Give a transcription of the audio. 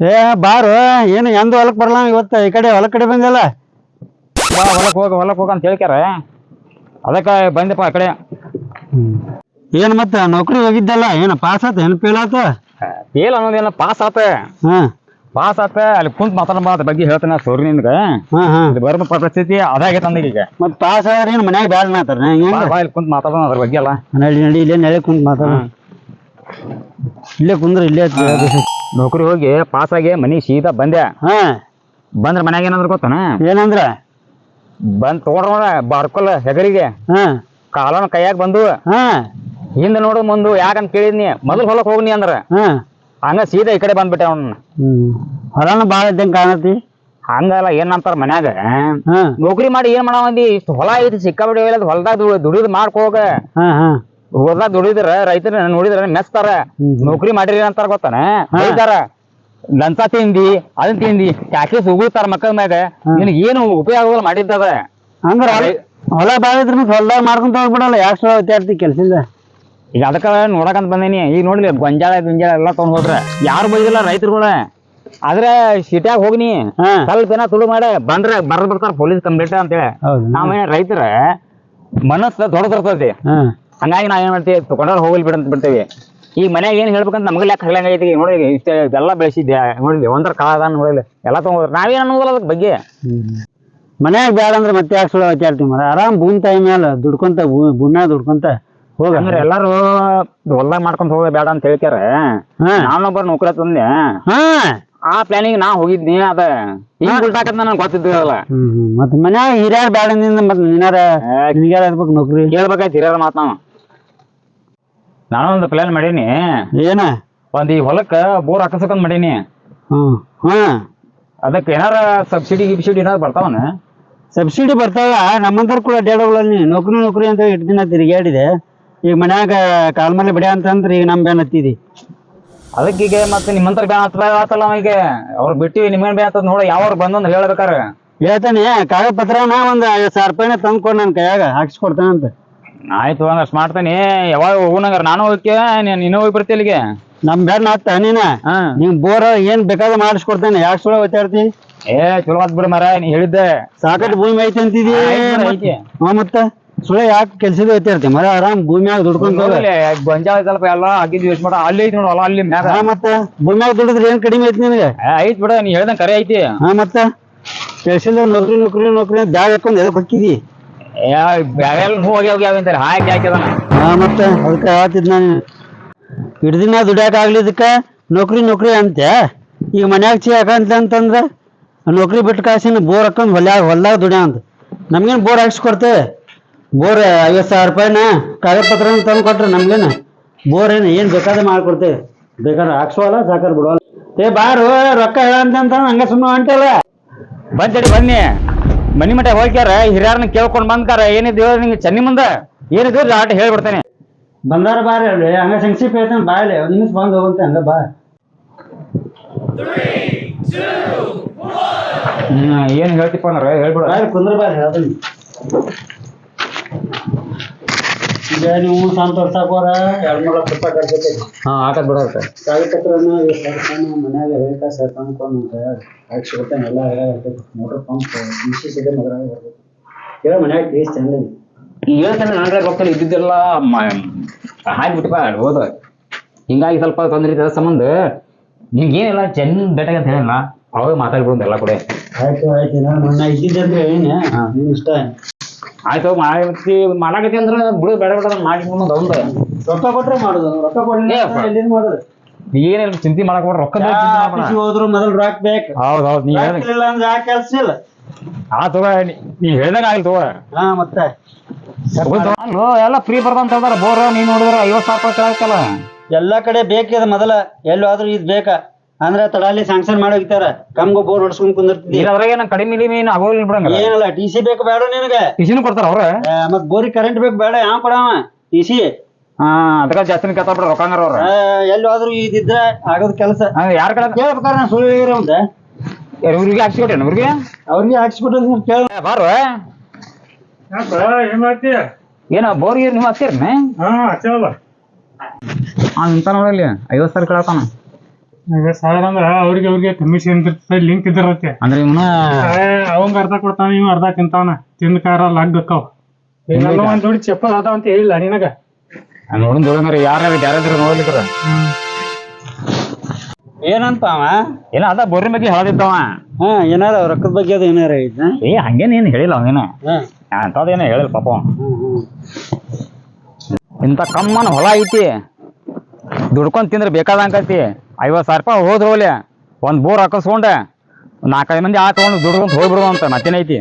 ಏ ಬಾರು ಏನು ಎಂದು ಹೊಲಕ್ಕೆ ಬರಲ್ಲ ಇವತ್ತು? ಈ ಕಡೆ ಹೊಲ ಕಡೆ ಬಂದಿಲ್ಲ? ಬಾ ಹೊಲಕ್ಕೆ ಹೋಗ ಹೊಲಕ್ಕೆ ಹೋಗ ಅಂತ ಹೇಳ್ಕ್ಯಾರ. ಅದಕ್ಕೆ ಬಂದೆಪ್ಪ ಆ ಕಡೆ. ಏನು ಮತ್ತೆ ನೌಕರಿ ಹೋಗಿದ್ದಲ್ಲ? ಏನು ಪಾಸ್ ಆತ ಏನು ಫೇಲ್ ಆತ? ಫೇಲ್ ಅನ್ನೋದೇನ ಪಾಸ್ ಆತ. ಹಾಂ. ಪಾಸ್ ಆತ ಅಲ್ಲಿ ಕುಂತ ಮಾತಾಡ ಅದ್ರ ಬಗ್ಗೆ ಹೇಳ್ತಾನೆ ಸೋರಿ ನಿನ್ಗೆ. ಹಾಂ ಹಾಂ. ಇದು ಬರೋ ಪರಿಸ್ಥಿತಿ ಅದಾಗೈತೆ ಅಂದ ಈಗ. ಮತ್ತೆ ಪಾಸ್ ಆದ್ರೆ ಏನು ಮನ್ಯಾಗ ಬ್ಯಾಡ ಮಾತಾರ ಇಲ್ಲಿ ಕುಂತ ಮಾತಾಡೋಣ ಅದ್ರ ಬಗ್ಗೆ ಅಲ್ಲ. ನಡಿ ನಡಿ ಇಲ್ಲೇ ನೆಲೆ ಕುಂತ ಮಾತಾಡ. ಇಲ್ಲೇ ಕುಂದ್ರೆ ಇಲ್ಲೇ ನೌಕರಿ ಹೋಗಿ ಪಾಸ್ ಆಗಿ ಮನೆಗೆ ಸೀದಾ ಬಂದೆ. ಹಾಂ. ಬಂದ್ರೆ ಮನ್ಯಾಗ ಏನಂದ್ರೆ ಗೊತ್ತಾನ? ಏನಂದ್ರ? ಬಂದ್ ತಗೊಂಡ್ರ ಬಾರ್ಕೊಲ್ಲ ಹೆಗರಿಗೆ. ಹಾಂ. ಕಾಲನ ಕೈಯಾಗ ಬಂದು. ಹಾಂ. ಹಿಂದೆ ನೋಡು ಮುಂದು ಯಾಕಂತ ಕೇಳಿದ್ನಿ. ಮೊದಲು ಹೊಲಕ್ಕೆ ಹೋಗ್ನಿ ಅಂದ್ರ. ಹಾಂ. ಹಂಗ ಸೀದಾ ಈ ಕಡೆ ಬಂದ್ಬಿಟ್ಟೆ ಅವ್ನ. ಹೊಲನ ಬಾಳ ಇದ್ದಂಗ ಕಾಣತಿ ಹಂಗಲ್ಲ ಏನಂತಾರ ಮನ್ಯಾಗ? ಹಾಂ. ನೌಕರಿ ಮಾಡಿ ಏನ್ ಮಾಡವಂದಿ ಇಷ್ಟು ಹೊಲ ಐತಿ ಸಿಕ್ಕಾಬಿಡಿ ಹೊಲದಾಗ ದುಡಿದ್ ಮಾಡ್ಕೋಗ ಹಾಂ ಹಾಂ. ಹೊಲದಾಗ ದುಡಿದ್ರ ರೈತರ ನೋಡಿದ್ರ ಮೆಚ್ತಾರ ಹ್ಮ್. ನೌಕರಿ ಮಾಡಿರಿ ಅಂತಾರ ಗೊತ್ತಾನ? ಹೇಳ್ತಾರ ಲಂಚ ತಿಂದಿ ಅದನ್ನ ತಿಂದಿ ಟ್ಯಾಕ್ಸಿ ಉಗುಳ್ತಾರ ಮಕ್ಕಳ ಮ್ಯಾಗ ನಿನಗೆ ಏನು ಉಪಯೋಗ ಮಾಡಿದ್ದದ. ಅಂದ್ರ ಹೊಲ ಬಾಳಿದ್ರ ಹೊಲ್ದಾಗ ಮಾಡ್ಕೊಂತ ಹೋಗ್ಬಿಡಲ್ಲ ಯಾಕೆ ವಿದ್ಯಾರ್ಥಿ ಕೆಲಸದಿಂದ ಈಗ ಅದಕ್ಕ ನೋಡಕಂತ ಬಂದೇನಿ. ಈಗ ನೋಡ್ಲಿ ಗೊಂಜಾಳ ಗುಂಜಾಳ ಎಲ್ಲ ತಗೊಂಡ್ ಹೋದ್ರ. ಯಾರು ಬೈದಿಲ್ಲ ರೈತರುಗಳ. ಆದ್ರೆ ಸಿಟ್ಯಾಗ ಹೋಗ್ನಿ. ಸ್ವಲ್ಪ ಏನ ತುಳು ಮಾಡ ಬಂದ್ರ ಬರ್ದ್ ಬರ್ತಾರ ಪೊಲೀಸ್ ಕಂಪ್ಲೇಂಟ್ ಅಂತೇಳಿ. ನಾವೇನ ರೈತರ ಮನಸ್ಸ ದೊಡ್ಡದಿರ್ತೈತಿ. ಹಂಗಾಗಿ ನಾವ್ ಏನ್ ಮಾಡ್ತೀವಿ ತಗೊಂಡ್ರೆ ಹೋಗಲ್ ಬಿಡ ಅಂತ ಬಿಡ್ತೀವಿ. ಈ ಮನ್ಯಾಗ ಏನ್ ಹೇಳ್ಬೇಕಂತ ನಮ್ಗೆ ಲೆಕ್ಕ ಐತಿ. ನೋಡಿ ಇಷ್ಟ ಎಲ್ಲ ಬೆಳೆಸಿದ್ದೆ ನೋಡಿದ್ವಿ ಒಂದರ ಅದ ನೋಡಿಲ್ಲ ಎಲ್ಲ ತಗೊಂಡ್ರೆ ನಾವೇನ್ ಅನ್ನೋದಿಲ್ಲ ಅದಕ್ಕೆ ಬಗ್ಗೆ. ಮನ್ಯಾಗ ಬೇಡ ಅಂದ್ರೆ ಮತ್ತೆ ಯಾಕೆ ಸುಳ್ಳು ವಿಚಾರ್ತೀವಿ ಮರ ಆರಾಮ್ ಭೂಮಿ ತಾಯಿ ಮೇಲೆ ದುಡ್ಕೊಂತ ಭೂಮಿ ಭೂಮ್ಯಾಗ ದುಡ್ಕೊಂತ ಹೋಗ. ಅಂದ್ರೆ ಎಲ್ಲಾರು ಹೊಲ್ದಾಗ ಮಾಡ್ಕೊಂತ ಹೋಗ ಬೇಡ ಅಂತ ಹೇಳ್ತಾರ ಹಾ. ನೌಕರ ನೌಕರಿ ತಂದೆ. ಆ ಪ್ಲಾನಿಂಗ್ ನಾ ಹೋಗಿದ್ನಿ ಅದ ಹಿಂಗ್ ಉಲ್ಟಾಕತ್ ನನಗೆ ಗೊತ್ತಿದ್ದಿರಲ್ಲ. ಮತ್ ಮನ್ಯಾಗ ಹಿರಿಯರ್ ಬ್ಯಾಡ ಅಂದಿಂದ ಮತ್ತೆ ನಿನ್ನಾರ ನಿನಗ್ಯಾರ ಇರ್ಬೇಕು ನೌಕರಿ. ಹೇಳ್ಬೇಕಾಯ್ತು ಹಿರಿಯರ ಮಾತ್ ನಾವು. ನಾನು ಒಂದು ಪ್ಲಾನ್ ಮಾಡೀನಿ. ಏನ? ಒಂದ್ ಈ ಹೊಲಕ್ಕ ಬೋರ್ ಹಾಕಸಕಂತ ಮಾಡೀನಿ. ಹ್ಮ್ ಹ್ಮ್. ಅದಕ್ಕೆ ಏನಾರ ಸಬ್ಸಿಡಿ ಗಿಬ್ಸಿಡಿ ಏನಾರ ಬರ್ತಾವನ? ಸಬ್ಸಿಡಿ ಬರ್ತಾವ. ನಮ್ಮಂತರ ಕೂಡ ನೀ. ನೌಕರಿ ನೌಕರಿ ಅಂತ ಎಷ್ಟು ದಿನ ತಿರುಗಾಡಿದೆ ಈಗ ಮನ್ಯಾಗ ಕಾಲ್ ಮೇಲೆ ಬಿಡ ಅಂತಂದ್ರೆ ಈಗ ನಮ್ ಬ್ಯಾನ್ ಹತ್ತಿದಿ. ಅದಕ್ಕೆ ಈಗ ಮತ್ತೆ ನಿಮ್ಮಂತರ ಬ್ಯಾನ್ ಹತ್ರ ಆತಲ್ಲ ಈಗ. ಅವ್ರು ಬಿಟ್ಟಿವಿ ನಿಮ್ಗೇನ್ ಬ್ಯಾನ್ ಹತ್ತದ ನೋಡ ಯಾವ್ರ ಬಂದಂದ್ರೆ ಹೇಳ್ಬೇಕಾರ. ಹೇಳ್ತಾನೆ. ಕಾಗದ ಪತ್ರನ ಒಂದ್ ಐವತ್ ಸಾವಿರ ರೂಪಾಯಿನ ತಂದು ಕೊಡ್ ನನ್ ಕೈಯಾಗ ಹಾಕ್ಸ್ಕೊಡ್ತಾನಂತ. ಆಯ್ತು ಒಂದಷ್ಟು ಮಾಡ್ತಾನೆ. ಯಾವಾಗ ಹೋಗುನಂಗಾರ ನಾನು ಹೋಗಕ್ಕೆ? ನೀನ್ ನೀನು ಹೋಗಿ ಬರ್ತಿ ಅಲ್ಲಿಗೆ? ನಮ್ ಬೇಡ ಹತ್ತ ನೀನ? ಹಾ. ನಿಮ್ ಬೋರ್ ಏನ್ ಬೇಕಾದ ಮಾಡಿಸ್ಕೊಡ್ತೇನೆ. ಯಾಕೆ ಸುಳ ಹೋಗ್ತಾ ಏ ಚಲೋ ಆತ್ ಬಿಡು ಮರ ನೀ ಹೇಳಿದ್ದೆ. ಸಾಕಷ್ಟು ಭೂಮಿ ಐತಿ ಅಂತಿದಿ. ಆಯ್ತ್ ಬಿಡು, ಐತಿ. ಹಾ ಮತ್ತ? ಸುಳ್ಳು ಯಾಕೆ ಕೆಲ್ಸದ ಒತ್ತಾಡ್ತಿ ಮರ ಆರಾಮ್ ಭೂಮಿಯಾಗ ದುಡ್ಕೊಂಡ್ ಹೋಗ. ಗೊಂಜಾಳ ಸ್ವಲ್ಪ ಎಲ್ಲ ಆಗಿದ್ ಯೂಸ್ ಮಾಡ. ಅಲ್ಲಿ ಐತಿ ನೋಡು ಹೊಲ ಅಲ್ಲಿ ಮ್ಯಾಗ. ಹಾ ಮತ್ತ? ಭೂಮಿಯಾಗ ದುಡಿದ್ರೆ ಏನ್ ಕಡಿಮೆ ಐತಿ ನಿನಗೆ? ಏ, ಐತ್ ಬಿಡ ನೀ ಹೇಳ್ದಂಗ್ ಕರೆ ಐತಿ. ಹಾ ಮತ್ತ? ಕೆಲ್ಸದ ನೌಕರಿ ನೌಕರಿ ನೌಕರಿ ಅಂತ ಬ್ಯಾಗ್ ಹಾಕೊಂಡ್ ಎದಕ್ ಹೊಕ್ಕಿದಿ ಹೋಗಿ ಹೋಗಿ ಹಾಕಿ ಹಾ ಮತ್ತ ಅದಕ್ಕೆ ಹೇಳ್ತಿದ್ ನಾನು. ಹಿಡ್ದಿನ ದುಡ್ಯಾಕ ಆಗ್ಲಿದಕ್ಕ ನೌಕರಿ ನೌಕರಿ ಅಂತೆ ಈಗ ಮನ್ಯಾಗ ಚೀ ಹಾಕಂತ ಅಂತಂದ್ರ ನೌಕರಿ ಬಿಟ್ಟು ಕಾಸಿನ ಬೋರ್ ಹಾಕೊಂಡ್ ಹೊಲ್ಯಾಗ ಹೊಲ್ದಾಗ ದುಡ್ಯಾ ಅಂತ. ನಮ್ಗೇನ್ ಬೋರ್ ಹಾಕ್ಸ್ಕೊಡ್ತೇವೆ ಬೋರ್ ಐವತ್ತು ಸಾವಿರ ರೂಪಾಯಿನ ಕಾಗದ ಪತ್ರ ತಂದು ಕೊಟ್ರೆ ನಮ್ಗೇನು? ಬೋರ್ ಏನು ಏನು ಬೇಕಾದ್ರೆ ಮಾಡ್ಕೊಡ್ತೇವೆ ಬೇಕಾದ್ರೆ ಹಾಕ್ಸೋಲ್ಲ ಸಾಕಾರ ಬಿಡೋಲ್ಲ. ಏ ಬಾರು ರೊಕ್ಕ ಹೇಳಂತ ಹಂಗೆ ಹಂಗ ಸುಮ್ಮನೆ ಅಂಟಲ್ಲ ಬಂತಡಿ ಬನ್ನಿ. ಮನಿ ಮಠ ಹೋಗ್ಯಾರ ಹಿರಿಯರನ್ನ ಕೇಳ್ಕೊಂಡ್ ಬಂದ್ಕಾರ ಏನಿದ್ ಹೇಳ ನಿಂಗೆ ಚನ್ನಿ ಮುಂದ? ಏನಿದ್ ಆಟ ಹೇಳ್ಬಿಡ್ತೇನೆ. ಬಂದಾರ ಬಾರಿ ಅಲ್ರಿ ಹಂಗ ಸಂಕ್ಷಿಪ್ ಹೇಳ್ತಾನೆ ಬಾಯಲ್ಲಿ ಒಂದು ನಿಮಿಷ ಬಂದ್ ಹೋಗಂತೆ ಹಂಗ ಬಾ. ಹ್ಮ್ ಏನ್ ಹೇಳ್ತಿಪ್ಪ ಅಂದ್ರೆ ಹೇಳ್ಬಿಡ. ಕುಂದ್ರ ಬಾರಿ ಹೇಳ್ತೀನಿ. ಈಗ ನೀವು ಸಂತೋಷ ಎರಡು ಮೂರು ಲಕ್ಷ ರೂಪಾಯಿ ಹಾ ಮನ್ಯಾಗ ಹೇಳ್ತಾ ಹಾಕಿ ಎಲ್ಲ ಮೋಟರ್ ಪಂಪ್ ಮಿಷಿ ಸಿಗ ಮದ್ರಾಗ ಬರ್ಬೇಕು. ಕೇಳ ಮನ್ಯಾಗ ಟೇಸ್ಟ್ ಚಂದ ಈಗ ಹೇಳ್ತಾನೆ ನನಗೆ ರೊಕ್ಕ ಇದ್ದಿದ್ದೆಲ್ಲ ಹೋದ. ಹಿಂಗಾಗಿ ಸ್ವಲ್ಪ ತೊಂದ್ರೆ ಇದ್ದ ಸಂಬಂಧ. ನಿಮ್ಗೇನಿಲ್ಲ ಚೆನ್ನ ಬೆಟ್ಟಾಗ ಅಂತ ಹೇಳಿಲ್ಲ. ಅವಾಗ ಮಾತಾಡ್ಬಿಡೋದು ಎಲ್ಲ ಕೂಡ. ಆಯ್ತು ಆಯ್ತು ನಾನು ಮೊನ್ನೆ ಇದ್ದಿದ್ದೆ ಅಂದ್ರೆ ಏನು? ನೀನು ಇಷ್ಟ? ಆಯ್ತು ಮಾಡಿ ಮಾಡಾಕತಿ ಅಂದ್ರೆ ಬಿಡು ಬೇಡ ಬೇಡ ಮಾಡಿ ಮುಂದೆ ಅವಂದ ರೊಕ್ಕ ಕೊಟ್ರೆ ಮಾಡೋದು ರೊಕ್ಕ ಕೊಡ್ಲಿ. ಎಲ್ಲಿಂದ ಮಾಡೋದು? ಏನಿಲ್ಲ ಚಿಂತೆ ಮಾಡಕ್ ಬೇಡ ರೊಕ್ಕ ಹೋದ್ರು ಮೊದಲು ರೊಕ್ಕ ಬೇಕು. ಹೌದು ಹೌದು ನೀ ಹೇಳ್ದಂಗ ಇಲ್ಲ ಅಂದ್ರೆ ಆ ಕೆಲಸ ಇಲ್ಲ? ಆ ತಗೋ ನೀ- ನೀ ಹೇಳ್ದಂಗ ಆಯ್ತು ತಗೋ. ಹಾ ಮತ್ತೆ. ಅಲ್ಲೋ ಎಲ್ಲ ಫ್ರೀ ಬರ್ದಂತ ಹೇಳ್ದಾರ ಬೋರ್ ನೀನ್ ನೋಡಿದ್ರ ಐವತ್ ಸಾವಿರ ರೂಪಾಯಿ ಕೇಳಾಕಲ್ಲ ಎಲ್ಲಾ ಕಡೆ ಬೇಕಿದ ಮೊದಲ ಎಲ್ಲಾದ್ರೂ ಇದ್ ಬೇಕಾ? ಅಂದ್ರೆ ತಡಾಲಿ ಸ್ಯಾಂಕ್ಷನ್ ಮಾಡಿ ಹೋಗ್ತಾರ ಕಮ್ಗೋ ಬೋರ್ ಹೊಡ್ಸ್ಕೊಂಡ್ ಕುಂದಿರ್ತೀವಿ ಈಗ ಅದ್ರಾಗ ಏನ ಕಡಿಮೆ ಗಿಡಿಮೆ ಏನು ಆಗೋಲ್ಲ ಬಿಡಂಗ ಏನಲ್ಲ ಟಿ ಸಿ ಬೇಕು ಬೇಡ ನಿನಗೆ. ಟಿಸಿನೂ ಕೊಡ್ತಾರ ಅವ್ರ? ಮತ್ ಬೋರಿ ಕರೆಂಟ್ ಬೇಕು ಬೇಡ ಯಾವ ಕೊಡವ ಟಿ ಸಿ ಹಾ ಅದಕ್ಕ ಜಾಸ್ತಿ ಕೇಳ್ತಾರ ಬಿಡ ರೊಕ್ಕಂಗಾರ ಅವ್ರ. ಎಲ್ಲಾದ್ರೂ ಇದಿದ್ರೆ ಆಗೋದ್ ಕೆಲಸ. ಯಾರ ಕಡೆ ಕೇಳ್ಬೇಕಾರೆ ನಾನು ಸುಳ್ಳು ಹೇಳಿರಂತ ಇವ್ರಿಗೆ ಊರಿಗೆ ಇವ್ರಿಗೆ? ಅವ್ರಿಗೆ ಹಾಕ್ಸ್ಬಿಟ್ಟು ಕೇಳ ಬಾರ. ಏನ್ ಮಾಡ್ತೀಯ ಏನ ಬೋರ್ ಗೀರ್ ನೀವು ಹಾಕ್ಸಿರ್ನೆ ಹಾ ಹಚ್ಚವಲ್ಲ ಆ ಇಂತ ನೋಡಲ್ಲಿ ಐವತ್ ಸಾವಿರ ಕೇಳತಾನ ಈಗ ಸಾವಿರ ಅಂದ್ರ ಅವ್ರಿಗೆ ಅವ್ರಿಗೆ ಕಮಿಷನ್ ಇರ್ತೈತಿ ಲಿಂಕ್ ಇದಿರತ್ತೆ ಅಂದ್ರೆ ಇವನ ಅವಂಗ ಅರ್ಧ ಕೊಡ್ತಾನ ಇವ್ ಅರ್ಧ ತಿಂತಾನ. ತಿಂದ ಕಾರ ಲಗ್ಗಕ್ಕವ್ ಎಲ್ಲ ಒಂದ್ ಜೋಡಿ ಚಪ್ಪಲ್ ಅದಾವ ಅಂತ ಹೇಳಿಲ್ಲ ನಿನಗ? ನೋಡಿ ದೊಡ್ಡ ಯಾರು ಯಾರಾದ್ರೂ ನೋಡ್ಲಿಕ್ಕಾರ ಏನಂತ ಅವ? ಏನ ಅದ ಬೋರಿನ ಬಗ್ಗೆ ಹೇಳದಿದ್ದವ. ಹಾ ಏನಾರ ರೊಕ್ಕದ ಬಗ್ಗೆ ಅದು ಏನಾರ ಏ ಏ ಹಂಗೇನೇನು ಹೇಳಿಲ್ಲ ಅವನೇನ ಅಂತದೇನ ಹೇಳಿಲ್ಲ ಪಾಪ ಇಂತ ಕಮ್ಮನ ಹೊಲ ಐತಿ. ದುಡ್ಕೊಂಡ್ ತಿಂದ್ರೆ ಬೇಕಾದಂಕತಿ ಐವತ್ತು ಸಾವಿರ ರೂಪಾಯಿ ಹೋದ್ರ ಹೋಗ್ಲಿ. ಒಂದು ಬೋರ್ ಹಾಕಿಸ್ಕೊಂಡೆ. ನಾಲ್ಕೈದು ಮಂದಿ ಆ ದುಡ್ಕೊಂಡು ಹೋಗ್ಬಿಡುವಂತ ಮತ್ತೇನೈತಿ